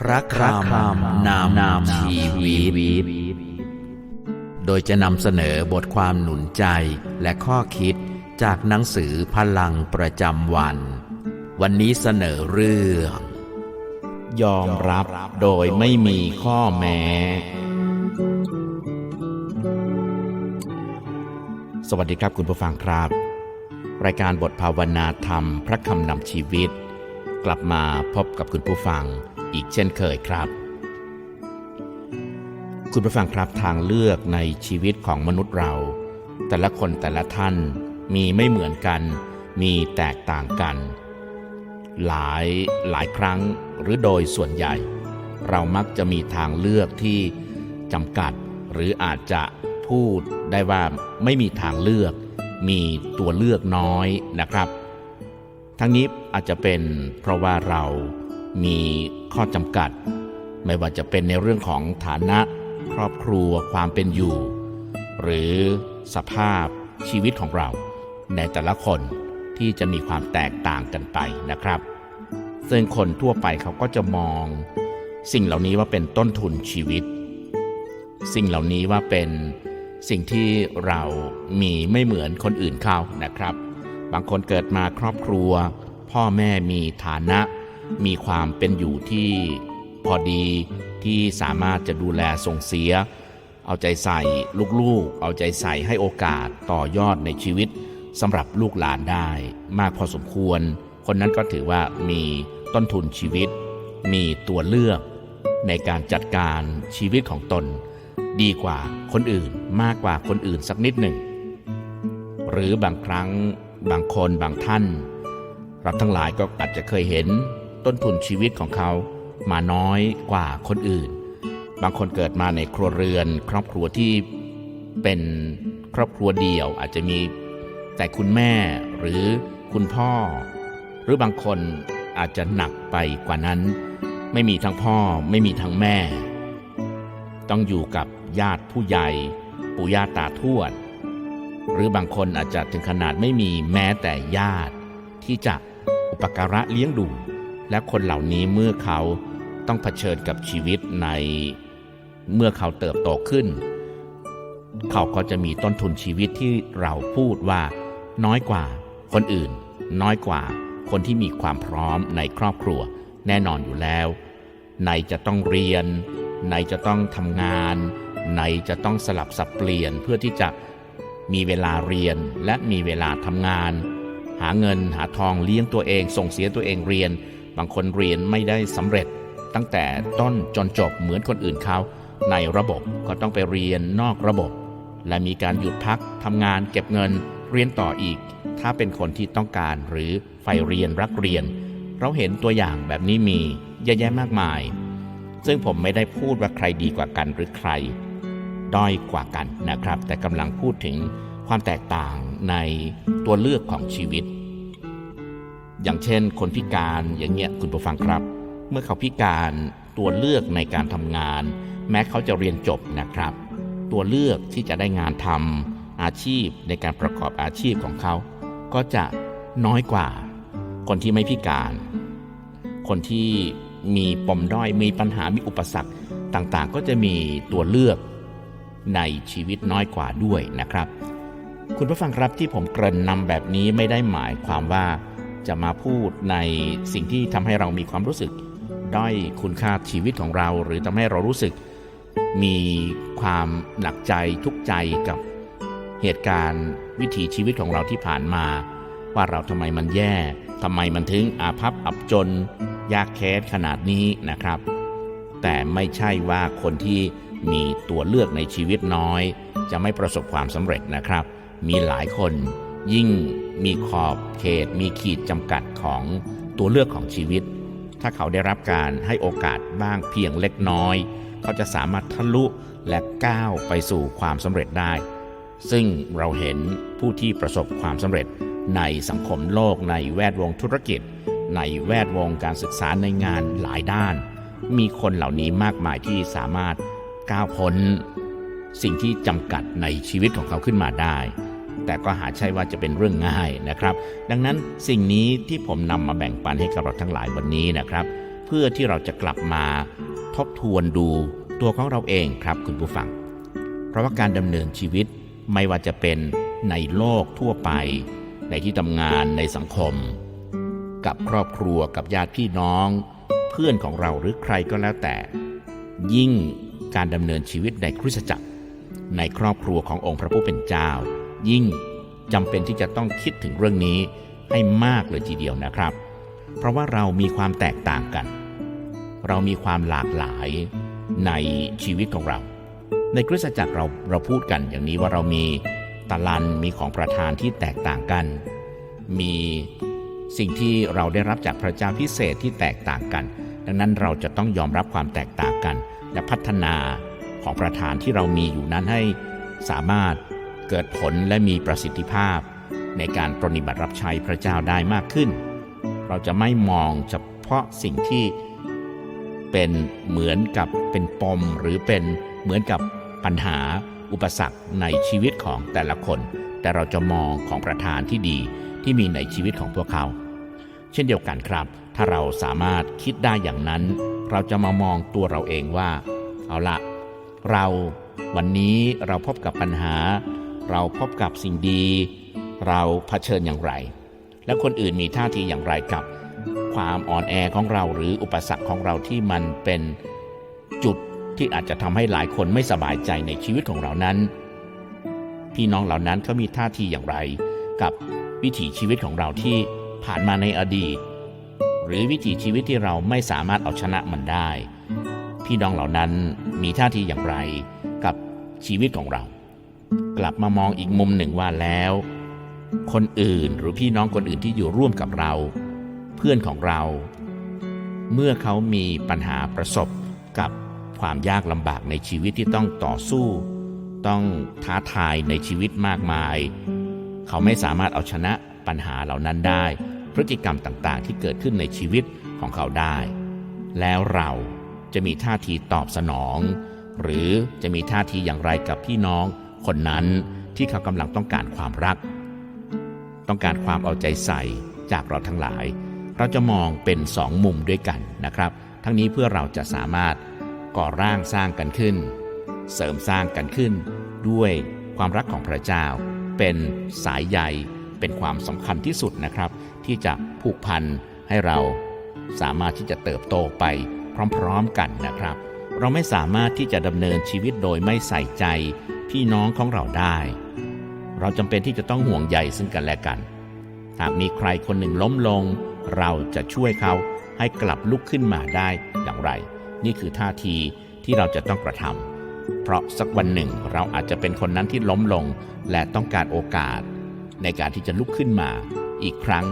พระคำนามนามชีวิต โดยจะนำเสนอบทความหนุนใจและข้อคิดจากหนังสือพลังประจำวัน วันนี้เสนอเรื่อง ยอมรับโดยไม่มีข้อแม้ สวัสดีครับคุณผู้ฟังครับ รายการบทภาวนาธรรม พระคำนำชีวิต กลับมาพบกับคุณผู้ฟัง อีกเช่นเคยครับ คุณผู้ฟังครับทางเลือกในชีวิตของมนุษย์เรา แต่ละคนแต่ละท่านมีไม่เหมือนกัน มีแตกต่างกัน หลายหลายครั้งหรือโดยส่วนใหญ่ เรามักจะมีทางเลือกที่จำกัด หรืออาจจะพูดได้ว่าไม่มีทางเลือก มีตัวเลือกน้อยนะครับ ทั้งนี้อาจจะเป็นเพราะว่าเรา มีข้อจำกัด ไม่ว่าจะเป็นในเรื่องของฐานะ ครอบครัวความเป็นอยู่ หรือสภาพชีวิตของเรา ในแต่ละคนที่จะมีความแตกต่างกันไปนะครับ ซึ่งคนทั่วไปเขาก็จะมอง สิ่งเหล่านี้ว่าเป็นต้นทุนชีวิต สิ่งเหล่านี้ว่าเป็นสิ่งที่เรามีไม่เหมือนคนอื่นเขานะครับ บางคนเกิดมาครอบครัว พ่อแม่มีฐานะ มีความเป็นอยู่ที่พอดีที่สามารถจะดูแลส่งเสีย เอาใจใส่ลูกๆ เอาใจใส่ให้โอกาสต่อยอดในชีวิตสำหรับลูกหลานได้ มากพอสมควร คนนั้นก็ถือว่ามีต้นทุนชีวิต มีตัวเลือกในการจัดการชีวิตของตน ดีกว่าคนอื่นมากกว่าคนอื่นสักนิดหนึ่ง หรือบางครั้งบางคนบางท่านเราทั้งหลายก็อาจจะเคยเห็น ต้นทุนชีวิตของเขามาน้อยกว่าคนอื่น บางคนเกิดมาในครัวเรือน ครอบครัวที่เป็นครอบครัวเดี่ยวอาจจะมีแต่คุณแม่หรือคุณพ่อ หรือบางคนอาจจะหนักไปกว่านั้น ไม่มีทั้งพ่อไม่มีทั้งแม่ ต้องอยู่กับญาติผู้ใหญ่ปู่ย่าตาทวด หรือบางคนอาจจะถึงขนาดไม่มีแม้แต่ญาติ ที่จะอุปการะเลี้ยงดู และคนเหล่านี้เมื่อเขาต้องเผชิญกับชีวิตในเมื่อเขาเติบโตขึ้น เขาก็จะมีต้นทุนชีวิตที่เราพูดว่า น้อยกว่าคนอื่น น้อยกว่าคนที่มีความพร้อมในครอบครัว แน่นอนอยู่แล้ว ในจะต้องเรียน ในจะต้องทำงาน ในจะต้องสลับสับเปลี่ยนเพื่อที่จะมีเวลาเรียนและมีเวลาทำงาน หาเงินหาทองเลี้ยงตัวเอง ส่งเสียตัวเองเรียน บางคนเรียนไม่ได้สำเร็จ ตั้งแต่ต้นจนจบเหมือนคนอื่นเขาในระบบก็ต้องไปเรียนนอกระบบ และมีการหยุดพักทำงานเก็บเงินเรียนต่ออีก ถ้าเป็นคนที่ต้องการหรือใฝ่เรียนรักเรียน เราเห็นตัวอย่างแบบนี้มีเยอะแยะมากมาย ซึ่งผมไม่ได้พูดว่าใครดีกว่ากันหรือใคร ด้อยกว่ากันนะครับ แต่กำลังพูดถึงความแตกต่างในตัวเลือกของชีวิต อย่างเช่น คนพิการอย่างเงี้ยคุณผู้ฟังครับ เมื่อเขาพิการตัวเลือกในการทำงาน แม้เขาจะเรียนจบนะครับ ตัวเลือกที่จะได้งานทำอาชีพในการประกอบอาชีพของเขา ก็จะน้อยกว่า คนที่ไม่พิการ คนที่มีปมด้อยมีปัญหามีอุปสรรคต่างๆ ก็จะมีตัวเลือกในชีวิตน้อยกว่าด้วยนะครับ คุณผู้ฟังครับที่ผมเกริ่นนำแบบนี้ไม่ได้หมายความว่า จะมาพูดในสิ่งที่ทำให้เรามีความรู้สึก ด้อยคุณค่าชีวิตของเรา หรือทำให้เรารู้สึก มีความหนักใจทุกข์ใจกับเหตุการณ์วิถีชีวิตของเราที่ผ่านมา ว่าเราทำไมมันแย่ทำไมมันถึงอาภัพอับจน ยากแค้นขนาดนี้นะครับ แต่ไม่ใช่ว่าคนที่มีตัวเลือกในชีวิตน้อย จะไม่ประสบความสำเร็จนะครับ มีหลายคน ยิ่งมีขอบเขต มีขีดจำกัดของตัวเลือกของชีวิต ถ้าเขาได้รับการให้โอกาสบ้างเพียงเล็กน้อย เขาจะสามารถทะลุและก้าวไปสู่ความสำเร็จได้ ซึ่งเราเห็นผู้ที่ประสบความสำเร็จในสังคมโลกในแวดวงธุรกิจ ในแวดวงการศึกษาในงานหลายด้าน มีคนเหล่านี้มากมายที่สามารถก้าวพ้น สิ่งที่จำกัดในชีวิตของเขาขึ้นมาได้ แต่ก็หาใช่ว่าจะเป็นเรื่องง่ายนะครับ ดังนั้นสิ่งนี้ที่ผมนำมาแบ่งปันให้กับเราทั้งหลายวันนี้นะครับ เพื่อที่เราจะกลับมาทบทวนดูตัวของเราเองครับคุณผู้ฟัง เพราะว่าการดำเนินชีวิตไม่ว่าจะเป็นในโลกทั่วไป ในที่ทำงานในสังคม กับครอบครัวกับญาติพี่น้อง เพื่อนของเราหรือใครก็แล้วแต่ ยิ่งการดำเนินชีวิตในคริสตจักร ในครอบครัวขององค์พระผู้เป็นเจ้า ยิ่งจำเป็นที่จะต้องคิดถึงเรื่องนี้ให้มากเลยทีเดียวนะครับ เพราะว่าเรามีความแตกต่างกัน เรามีความหลากหลายในชีวิตของเรา ในคริสตจักรเราเราพูดกันอย่างนี้ว่าเรามีตะลันมีของประทานที่แตกต่างกัน มีสิ่งที่เราได้รับจากพระเจ้าพิเศษที่แตกต่างกัน ดังนั้นเราจะต้องยอมรับความแตกต่างกัน และพัฒนาของประธานที่เรามีอยู่นั้นให้สามารถ เกิดผลและมีประสิทธิภาพ ในการปฏิบัติรับใช้พระเจ้าได้มากขึ้น เราจะไม่มองเฉพาะสิ่งที่เป็นเหมือนกับเป็นปมหรือเป็นเหมือนกับปัญหาอุปสรรคในชีวิตของแต่ละคน แต่เราจะมองของประธานที่ดีที่มีในชีวิตของพวกเขา เช่นเดียวกันครับ ถ้าเราสามารถคิดได้อย่างนั้น เราจะมามองตัวเราเองว่า เอาละเราวันนี้เราพบกับปัญหา เราพบกับสิ่งดี เราเผชิญอย่างไร และคนอื่นมีท่าทีอย่างไรกับ ความอ่อนแอของเราหรืออุปสรรคของเราที่มันเป็นจุดที่อาจจะทำให้หลายคนไม่สบายใจในชีวิตของเรานั้น พี่น้องเหล่านั้นเขามีท่าทีอย่างไร กับวิถีชีวิตของเราที่ผ่านมาในอดีต หรือวิถีชีวิตที่เราไม่สามารถเอาชนะมันได้ พี่น้องเหล่านั้นมีท่าทีอย่างไรกับชีวิตของเรา กลับมามองอีกมุมหนึ่งว่าแล้ว คนอื่นหรือพี่น้องคนอื่นที่อยู่ร่วมกับเรา เพื่อนของเรา เมื่อเขามีปัญหาประสบกับความยากลำบากในชีวิตที่ต้องต่อสู้ ต้องท้าทายในชีวิตมากมาย เขาไม่สามารถเอาชนะปัญหาเหล่านั้นได้ พฤติกรรมต่างๆ ที่เกิดขึ้นในชีวิตของเขาได้ แล้วเราจะมีท่าทีตอบสนอง หรือจะมีท่าทีอย่างไรกับพี่น้อง คนนั้นที่เขากำลังต้องการความรัก ต้องการความเอาใจใส่จากเราทั้งหลาย เราจะมองเป็นสองมุมด้วยกันนะครับ ทั้งนี้เพื่อเราจะสามารถก่อร่างสร้างกันขึ้น เสริมสร้างกันขึ้น ด้วยความรักของพระเจ้า เป็นสายใยเป็นความสำคัญที่สุดนะครับ ที่จะผูกพันให้เราสามารถที่จะเติบโตไปพร้อมๆกันนะครับ เราไม่สามารถที่จะดำเนินชีวิตโดยไม่ใส่ใจ พี่น้องของเราได้ เราจำเป็นที่จะต้องห่วงใยซึ่งกันและกัน หากมีใครคนหนึ่งล้มลง เราจะช่วยเขาให้กลับลุกขึ้นมาได้อย่างไร นี่คือท่าทีที่เราจะต้องกระทำเพราะสักวันหนึ่งเราอาจจะเป็นคนนั้นที่ล้มลงและต้องการโอกาส ในการที่จะลุกขึ้นมาอีกครั้ง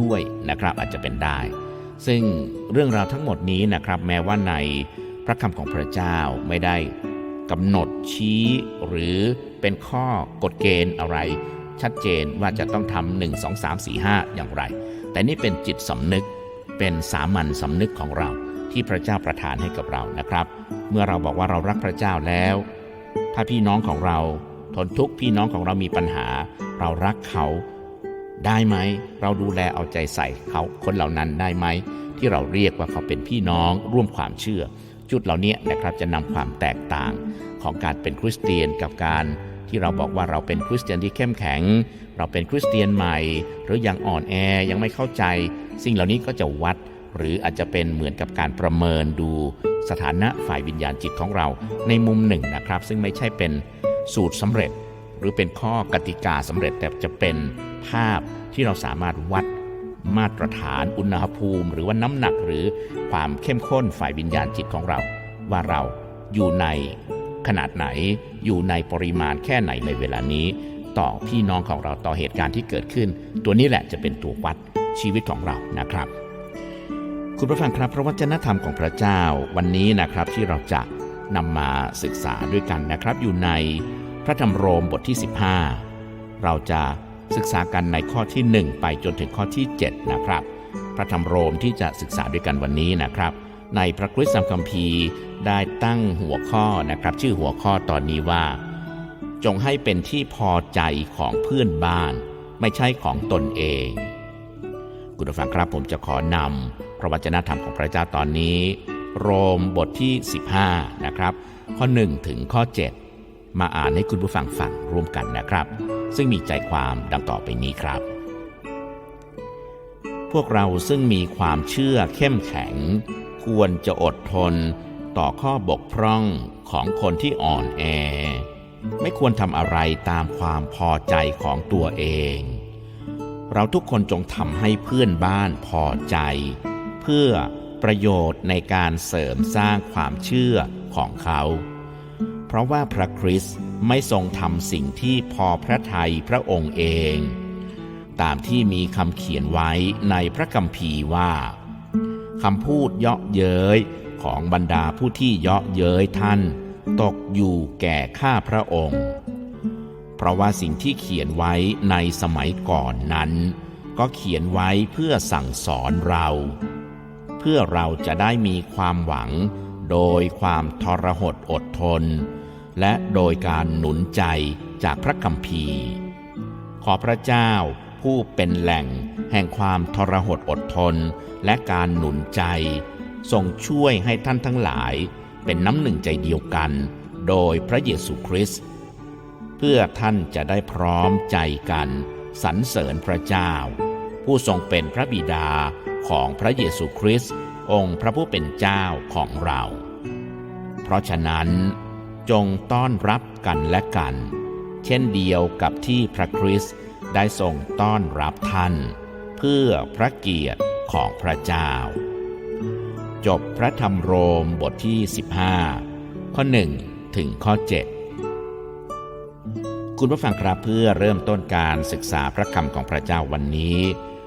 ด้วยนะครับอาจจะเป็นได้ ซึ่งเรื่องราวทั้งหมดนี้นะครับ แม้ว่าในพระคำของพระเจ้าไม่ได้ กำหนดชี้หรือเป็นข้อกฎเกณฑ์อะไร ชัดเจนว่าจะต้องทำหนึ่งสองสามสี่ห้าอย่างไร แต่นี่เป็นจิตสำนึกเป็นสามัญสำนึกของเราที่พระเจ้าประทานให้กับเรานะครับ เมื่อเราบอกว่าเรารักพระเจ้าแล้ว ถ้าพี่น้องของเราทนทุกข์พี่น้องของเรามีปัญหา เรารักเขาได้ไหม เราดูแลเอาใจใส่เขาคนเหล่านั้นได้ไหม ที่เราเรียกว่าเขาเป็นพี่น้องร่วมความเชื่อ จุดเหล่านี้นะครับจะนำความแตกต่างของการเป็นคริสเตียนกับการที่เราบอกว่าเราเป็นคริสเตียนที่เข้มแข็ง เราเป็นคริสเตียนใหม่ หรือยังอ่อนแอยังไม่เข้าใจ สิ่งเหล่านี้ก็จะวัด หรืออาจจะเป็นเหมือนกับการประเมินดูสถานะฝ่ายวิญญาณจิตของเราในมุมหนึ่งนะครับ ซึ่งไม่ใช่เป็นสูตรสำเร็จ หรือเป็นข้อกติกาสำเร็จแต่จะเป็นภาพที่เราสามารถวัด มาตรฐานอุณหภูมิ หรือว่าน้ำหนักหรือความเข้มข้นฝ่ายวิญญาณจิตของเรา ว่าเราอยู่ในขนาดไหนอยู่ในปริมาณแค่ไหนในเวลานี้ ต่อพี่น้องของเราต่อเหตุการณ์ที่เกิดขึ้น ตัวนี้แหละจะเป็นตัววัดชีวิตของเรานะครับ คุณผู้ฟังครับพระวจนะธรรมของพระเจ้าวันนี้นะครับที่เราจะนำมาศึกษาด้วยกันนะครับ อยู่ในพระธรรมโรมบทที่ 15 เราจะ ศึกษากันในข้อที่ 1 ไปจนถึงข้อที่ 7 นะครับ พระธรรมโรมที่จะศึกษาด้วยกันวันนี้นะครับ ในพระคริสตคัมภีร์ได้ตั้งหัวข้อนะครับ ชื่อหัวข้อตอนนี้ว่า จงให้เป็นที่พอใจของเพื่อนบ้าน ไม่ใช่ของตนเอง คุณผู้ฟังครับผมจะขอนำพระวจนะธรรมของพระเจ้าตอนนี้ โรมบทที่ 15 นะครับ ข้อ 1 ถึงข้อ 7 มาอ่านให้คุณผู้ฟังฟังร่วมกันนะครับ ซึ่งมีใจความดังต่อไปนี้ครับ พวกเราซึ่งมีความเชื่อเข้มแข็ง ควรจะอดทนต่อข้อบกพร่องของคนที่อ่อนแอ ไม่ควรทำอะไรตามความพอใจของตัวเอง เราทุกคนจงทำให้เพื่อนบ้านพอใจ เพื่อประโยชน์ในการเสริมสร้างความเชื่อของเขา เพราะว่าพระคริสต์ ไม่ทรงทำสิ่งที่พอพระทัยพระองค์เอง ตามที่มีคำเขียนไว้ในพระคัมภีร์ว่าคำพูดเยาะเย้ยของบรรดาผู้ที่เยาะเย้ยท่าน ตกอยู่แก่ข้าพระองค์ เพราะว่าสิ่งที่เขียนไว้ในสมัยก่อนนั้น ก็เขียนไว้เพื่อสั่งสอนเรา เพื่อเราจะได้มีความหวังโดยความทรหดอดทน และโดยการหนุนใจจากพระคัมภีร์ ขอพระเจ้าผู้เป็นแหล่งแห่งความทรหดอดทนและการหนุนใจ ทรงช่วยให้ท่านทั้งหลายเป็นน้ำหนึ่งใจเดียวกัน โดยพระเยซูคริสต์เพื่อท่านจะได้พร้อมใจกันสรรเสริญพระเจ้า ผู้ทรงเป็นพระบิดาของพระเยซูคริสต์องค์พระผู้เป็นเจ้าของเรา เพราะฉะนั้น จงต้อนรับกันและกัน เช่นเดียวกับที่พระคริสต์ได้ทรงต้อนรับท่าน เพื่อพระเกียรติของพระเจ้า จบพระธรรมโรมบทที่ 15 ข้อ 1 ถึงข้อ 7 คุณผู้ฟังครับเพื่อเริ่มต้นการศึกษาพระคำของพระเจ้าวันนี้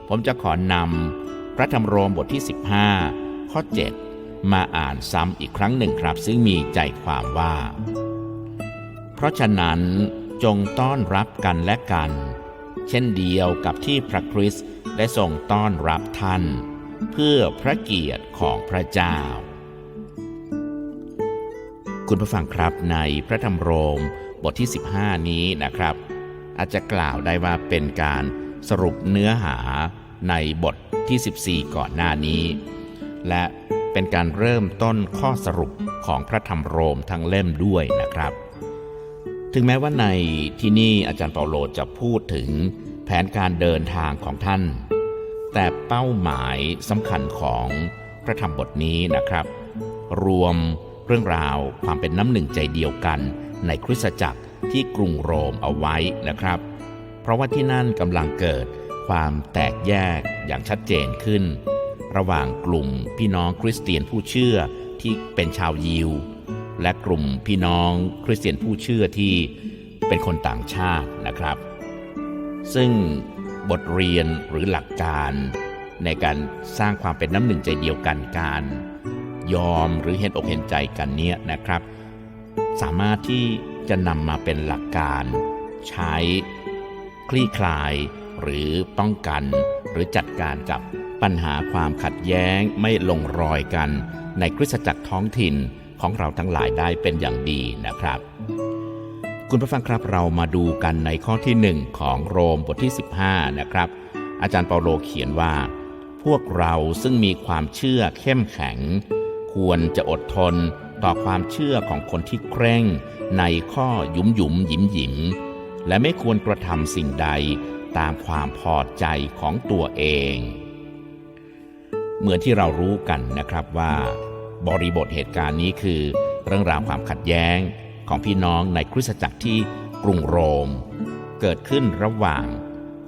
ผมจะขอนำพระธรรมโรมบทที่ 15 ข้อ 7 มาอ่านซ้ำอีกครั้งหนึ่งครับ ซึ่งมีใจความว่า เพราะฉะนั้นจงต้อนรับกันและกัน เช่นเดียวกับที่พระคริสต์ได้ทรงต้อนรับท่าน เพื่อพระเกียรติของพระเจ้า คุณผู้ฟังครับในพระธรรมโรมบทที่ 15 นี้นะครับ อาจจะกล่าวได้ว่าเป็นการสรุปเนื้อหาในบทที่ 14 ก่อนหน้านี้ และ เป็นการเริ่มต้นข้อสรุปของพระธรรมโรมทั้งเล่มด้วยนะครับ ถึงแม้ว่าในที่นี่อาจารย์เปาโลจะพูดถึงแผนการเดินทางของท่าน แต่เป้าหมายสำคัญของพระธรรมบทนี้นะครับ รวมเรื่องราวความเป็นน้ำหนึ่งใจเดียวกันในคริสตจักรที่กรุงโรมเอาไว้นะครับ เพราะว่าที่นั่นกำลังเกิดความแตกแยกอย่างชัดเจนขึ้น ระหว่างกลุ่มพี่น้องคริสเตียนผู้เชื่อที่เป็นชาวยิว และกลุ่มพี่น้องคริสเตียนผู้เชื่อที่เป็นคนต่างชาตินะครับ ซึ่งบทเรียนหรือหลักการ ในการสร้างความเป็นน้ำหนึ่งใจเดียวกันการ ยอมหรือเห็นอกเห็นใจกันเนี้ยนะครับ สามารถที่จะนำมาเป็นหลักการ ใช้ คลี่คลายหรือป้องกัน หรือจัดการกับปัญหาความขัดแย้งไม่ลงรอยกัน ในคริสตจักรท้องถิ่นของเราทั้งหลายได้เป็นอย่างดีนะครับ คุณผู้ฟังครับเรามาดูกันในข้อที่หนึ่งของโรมบทที่ 15 นะครับ อาจารย์เปาโลเขียนว่า พวกเราซึ่งมีความเชื่อเข้มแข็ง ควรจะอดทนต่อความเชื่อของคนที่เคร่ง ในข้อหยุมหยุมหยิมหยิมและไม่ควรกระทำสิ่งใด ตามความพอใจของตัวเอง เหมือนที่เรารู้กันนะครับว่า บริบทเหตุการณ์นี้คือ เรื่องราวความขัดแย้งของพี่น้องในคริสตจักรที่กรุงโรม เกิดขึ้นระหว่าง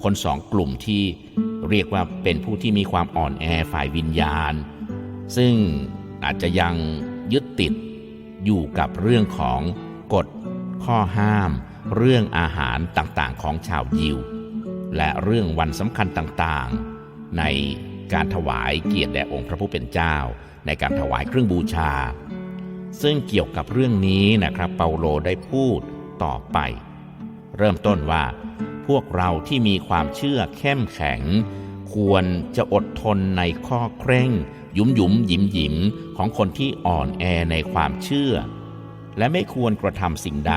คนสองกลุ่มที่เรียกว่าเป็นผู้ที่มีความอ่อนแอฝ่ายวิญญาณ ซึ่งอาจจะยังยึดติดอยู่กับเรื่องของกฎข้อห้าม เรื่องอาหารต่างๆ ของชาวยิว และเรื่องวันสำคัญต่างๆ ในการถวายเกียรติแด่องค์พระผู้เป็นเจ้า ในการถวายเครื่องบูชา ซึ่งเกี่ยวกับเรื่องนี้นะครับ เปาโลได้พูดต่อไป เริ่มต้นว่าพวกเราที่มีความเชื่อเข้มแข็ง ควรจะอดทนในข้อเคร่ง ยุมยุมหยิมหยิมของคนที่อ่อนแอในความเชื่อ และไม่ควรกระทำสิ่งใด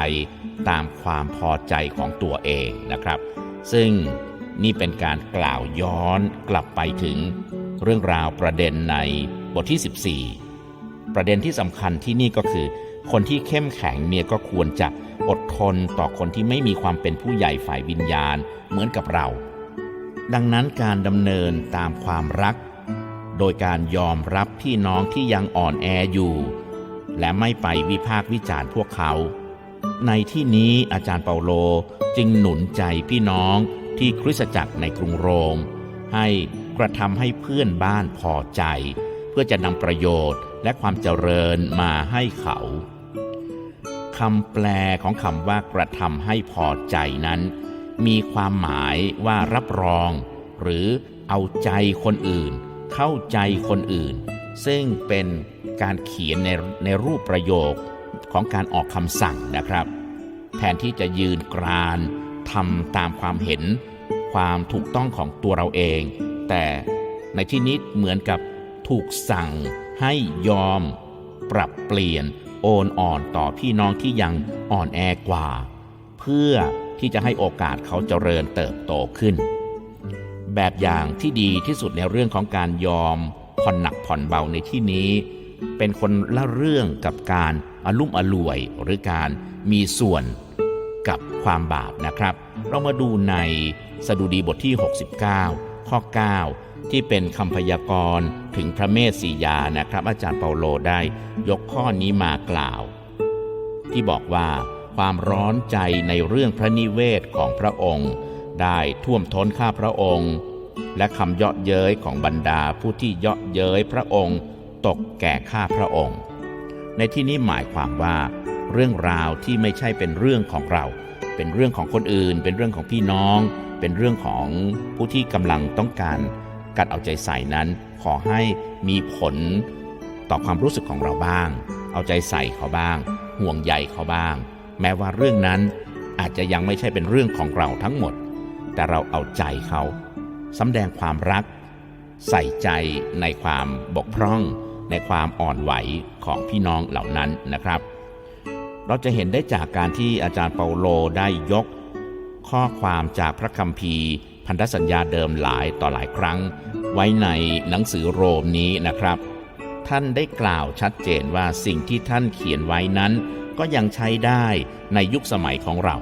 ตามความพอใจของตัวเองนะครับ ซึ่งนี่เป็นการกล่าวย้อนกลับไปถึงเรื่องราวประเด็นในบทที่ 14 ประเด็นที่สำคัญที่นี่ก็คือ คนที่เข้มแข็งเนี่ยก็ควรจะอดทนต่อคนที่ไม่มีความเป็นผู้ใหญ่ฝ่ายวิญญาณเหมือนกับเรา ดังนั้นการดำเนินตามความรัก โดยการยอมรับพี่น้องที่ยังอ่อนแออยู่ และไม่ไปวิพากษ์วิจารณ์พวกเขา ในที่นี้อาจารย์เปาโลจึงหนุนใจพี่น้องที่คริสตจักรในกรุงโรม ให้กระทำให้เพื่อนบ้านพอใจ เพื่อจะนำประโยชน์และความเจริญมาให้เขาคำแปลของคำว่ากระทำให้พอใจนั้น มีความหมายว่ารับรอง หรือเอาใจคนอื่น เข้าใจคนอื่น ซึ่งเป็นการเขียนในในรูปประโยค ของการออกคำสั่งนะครับ แทนที่จะยืนกรานทำตามความเห็น ความถูกต้องของตัวเราเอง แต่ในที่นี้เหมือนกับถูกสั่งให้ยอม ปรับเปลี่ยนโอนอ่อนต่อพี่น้องที่ยังอ่อนแอกว่า เพื่อที่จะให้โอกาสเขาเจริญเติบโตขึ้น แบบอย่างที่ดีที่สุดในเรื่องของการยอมผ่อนหนักผ่อนเบาในที่นี้ เป็นคนละเรื่องกับการ อลุ่มอล่วยหรือการมีส่วนกับความบาปนะครับ เรามาดูในสดุดีบทที่ 69 ข้อ 9 ที่เป็นคำพยากรณ์ถึงพระเมสสียานะครับ อาจารย์เปาโลได้ยกข้อนี้มากล่าว ที่บอกว่าความร้อนใจในเรื่องพระนิเวศของพระองค์ ได้ท่วมท้นข้าพระองค์ และคำเยาะเย้ยของบรรดาผู้ที่เยาะเย้ยพระองค์ ตกแก่ข้าพระองค์ ในที่นี้หมายความว่า เรื่องราวที่ไม่ใช่เป็นเรื่องของเรา เป็นเรื่องของคนอื่น เป็นเรื่องของพี่น้อง เป็นเรื่องของผู้ที่กำลังต้องการกัดเอาใจใส่นั้น ขอให้มีผลต่อความรู้สึกของเราบ้าง เอาใจใส่เขาบ้าง ห่วงใยเขาบ้าง แม้ว่าเรื่องนั้นอาจจะยังไม่ใช่เป็นเรื่องของเราทั้งหมด แต่เราเอาใจเขาสำแดงความรัก ใส่ใจในความบกพร่อง ในความอ่อนไหวของพี่น้องเหล่านั้นนะครับ เราจะเห็นได้จากการที่อาจารย์เปาโลได้ยก ข้อความจากพระคัมภีร์ พันธสัญญาเดิมหลายต่อหลายครั้ง ไว้ในหนังสือโรมนี้นะครับ ท่านได้กล่าวชัดเจนว่าสิ่งที่ท่านเขียนไว้นั้น ก็ยังใช้ได้ในยุคสมัยของเรา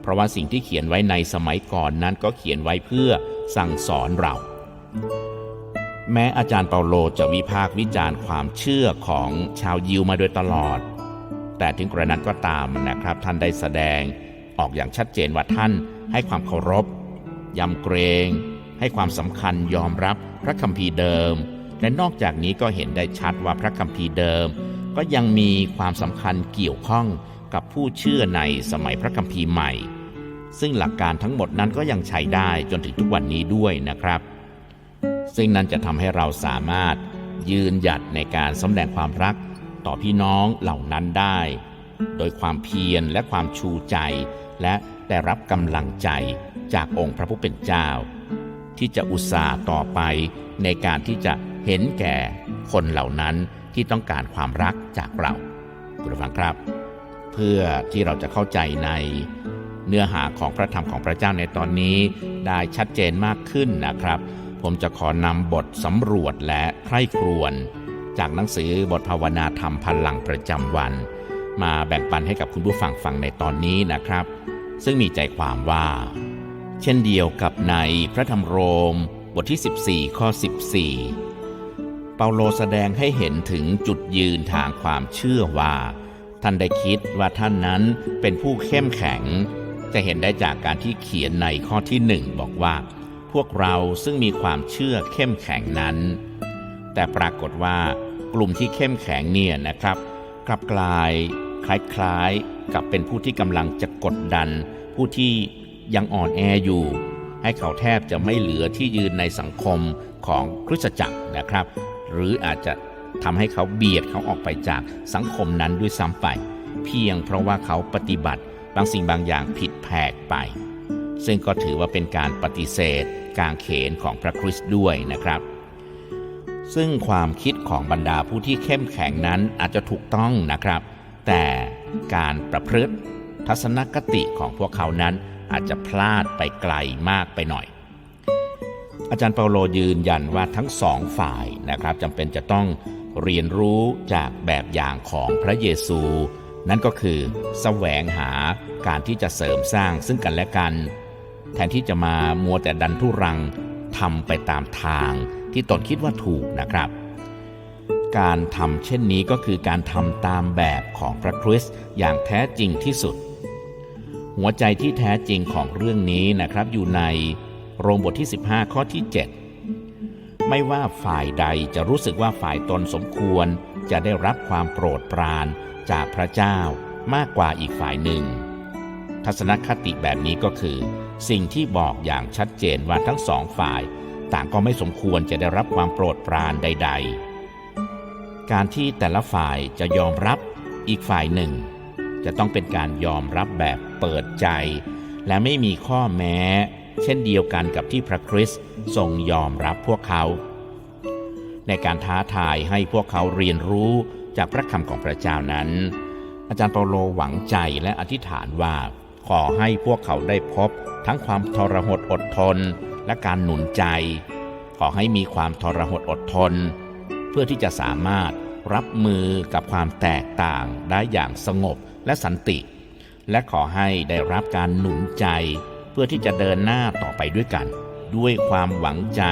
เพราะว่าสิ่งที่เขียนไว้ในสมัยก่อนนั้นก็เขียนไว้เพื่อสั่งสอนเรา แม้อาจารย์เปาโลจะวิพากษ์วิจารณ์ความเชื่อของชาวยิวมาโดยตลอด แต่ถึงกระนั้นก็ตามนะครับ ท่านได้แสดงออกอย่างชัดเจนว่าท่านให้ความเคารพยำเกรง ให้ความสำคัญยอมรับพระคัมภีร์เดิม และนอกจากนี้ก็เห็นได้ชัดว่าพระคัมภีร์เดิม ก็ยังมีความสำคัญเกี่ยวข้องกับผู้เชื่อในสมัยพระคัมภีร์ใหม่ ซึ่งหลักการทั้งหมดนั้นก็ยังใช้ได้จนถึงทุกวันนี้ด้วยนะครับ ซึ่งนั้นจะทำให้เราสามารถยืนหยัดในการสำแดงความรักต่อพี่น้องเหล่านั้นได้ โดยความเพียรและความชูใจ และได้รับกำลังใจจากองค์พระผู้เป็นเจ้า ที่จะอุตส่าห์ต่อไปในการที่จะเห็นแก่คนเหล่านั้นที่ต้องการความรักจากเราคุณผู้ฟังครับ เพื่อที่เราจะเข้าใจในเนื้อหาของพระธรรมของพระเจ้าในตอนนี้ได้ชัดเจนมากขึ้นนะครับ ผมจะขอนำบทสำรวจและใคร่ครวญจากหนังสือบทภาวนาธรรมพลังประจำวัน มาแบ่งปันให้กับคุณผู้ฟังฟังในตอนนี้นะครับ ซึ่งมีใจความว่า เช่นเดียวกับในพระธรรมโรม บทที่ 14 ข้อ 14 เปาโลแสดงให้เห็นถึงจุดยืนทางความเชื่อว่า ท่านได้คิดว่าท่านนั้นเป็นผู้เข้มแข็ง จะเห็นได้จากการที่เขียนในข้อที่หนึ่งบอกว่า พวกเราซึ่งมีความเชื่อเข้มแข็งนั้น แต่ปรากฏว่ากลุ่มที่เข้มแข็งเนี่ยนะครับ กลับกลายคล้ายๆกับเป็นผู้ที่กำลังจะกดดัน ผู้ที่ยังอ่อนแออยู่ ให้เขาแทบจะไม่เหลือที่ยืนในสังคมของคริสตจักรนะครับ หรืออาจจะทำให้เขาเบียดเขาออกไปจากสังคมนั้นด้วยซ้ำไป เพียงเพราะว่าเขาปฏิบัติบางสิ่งบางอย่างผิดแผกไป ซึ่งก็ถือว่าเป็นการปฏิเสธ กางเขนของพระคริสต์ด้วยนะครับ ซึ่งความคิดของบรรดาผู้ที่เข้มแข็งนั้นอาจจะถูกต้องนะครับ แต่การประพฤติทัศนคติของพวกเขานั้นอาจจะพลาดไปไกลมากไปหน่อย อาจารย์เปาโลยืนยันว่าทั้งสองฝ่ายนะครับจำเป็นจะต้องเรียนรู้จากแบบอย่างของพระเยซู นั่นก็คือแสวงหาการที่จะเสริมสร้างซึ่งกันและกัน แทนที่จะมามัวแต่ดันทุรังทำไปตามทางที่ตนคิดว่าถูกนะครับ การทำเช่นนี้ก็คือการทำตามแบบของพระคริสต์อย่างแท้จริงที่สุด หัวใจที่แท้จริงของเรื่องนี้นะครับอยู่ในโรมบทที่ 15 ข้อที่ 7 ไม่ว่าฝ่ายใดจะรู้สึกว่าฝ่ายตนสมควรจะได้รับความโปรดปรานจากพระเจ้ามากกว่าอีกฝ่ายหนึ่ง ทัศนคติแบบนี้ก็คือ สิ่งที่บอกอย่างชัดเจนว่าทั้งสองฝ่าย ต่างก็ไม่สมควรจะได้รับความโปรดปรานใด ๆ การที่แต่ละฝ่ายจะยอมรับอีกฝ่ายหนึ่ง จะต้องเป็นการยอมรับแบบเปิดใจ และไม่มีข้อแม้ เช่นเดียวกันกับที่พระคริสต์ทรงยอมรับพวกเขา ในการท้าทายให้พวกเขาเรียนรู้จากพระคำของพระเจ้านั้น อาจารย์เปาโลหวังใจและอธิษฐานว่าขอให้พวกเขาได้พบ ทั้งความทรหดอดทนและการหนุนใจ ขอให้มีความทรหดอดทน เพื่อที่จะสามารถรับมือกับความแตกต่างได้อย่างสงบและสันติ และขอให้ได้รับการหนุนใจ เพื่อที่จะเดินหน้าต่อไปด้วยกัน ด้วยความหวังใจ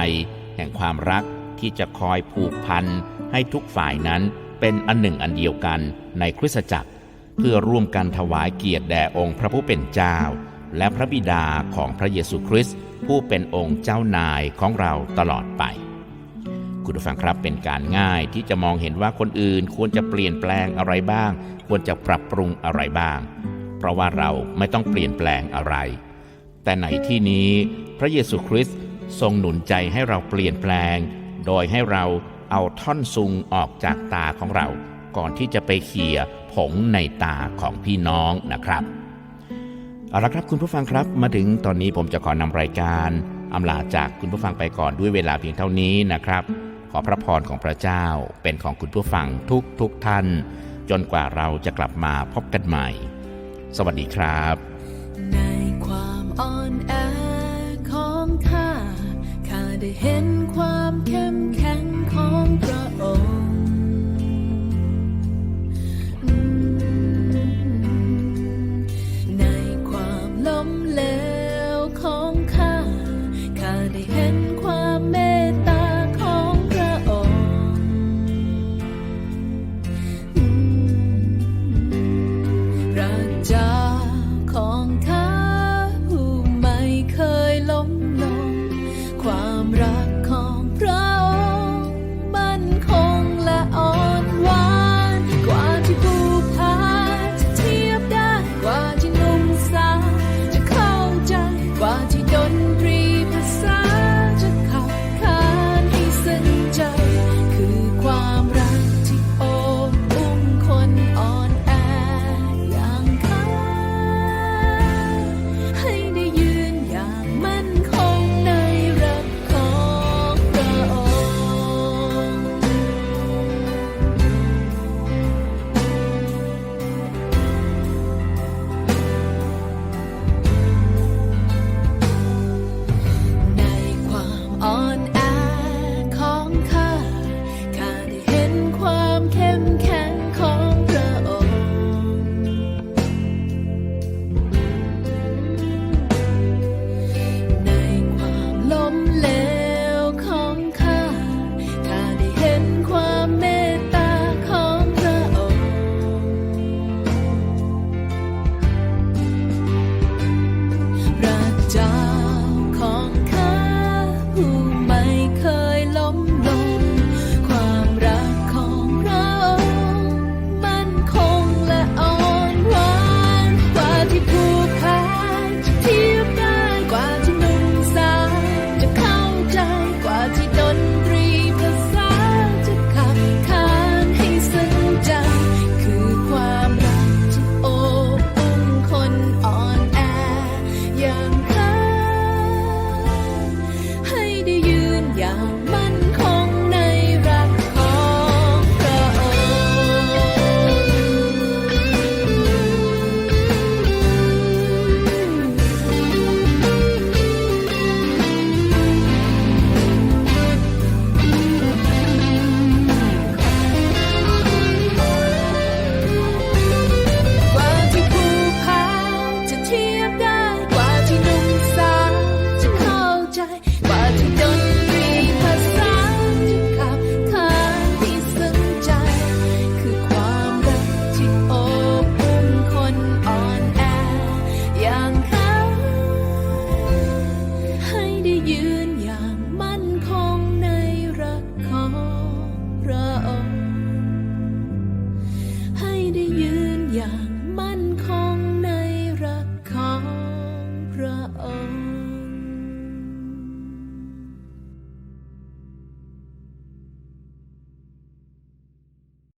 แห่งความรักที่จะคอยผูกพันให้ทุกฝ่ายนั้นเป็นอันหนึ่งอันเดียวกันในคริสตจักร เพื่อร่วมกันถวายเกียรติแด่องค์พระผู้เป็นเจ้า และพระบิดาของพระเยซูคริสต์ผู้เป็นองค์เจ้านายของเราตลอดไป คุณผู้ฟังครับเป็นการง่ายที่จะมองเห็นว่าคนอื่นควรจะเปลี่ยนแปลงอะไรบ้าง ควรจะปรับปรุงอะไรบ้าง เพราะว่าเราไม่ต้องเปลี่ยนแปลงอะไร แต่ในที่นี้พระเยซูคริสต์ทรงหนุนใจให้เราเปลี่ยนแปลง โดยให้เราเอาท่อนซุงออกจากตาของเรา ก่อนที่จะไปเขี่ยผงในตาของพี่น้องนะครับ เอาละครับคุณผู้ฟังครับมาถึงตอนนี้ผมจะขอนำรายการอำลาจากคุณผู้ฟังไปก่อนด้วยเวลาเพียงเท่านี้นะครับ ขอพระพรของพระเจ้าเป็นของคุณผู้ฟังทุกทุกท่าน จนกว่าเราจะกลับมาพบกันใหม่ สวัสดีครับ ในความอ่อนแอของข้าข้าได้เห็นความเข้ม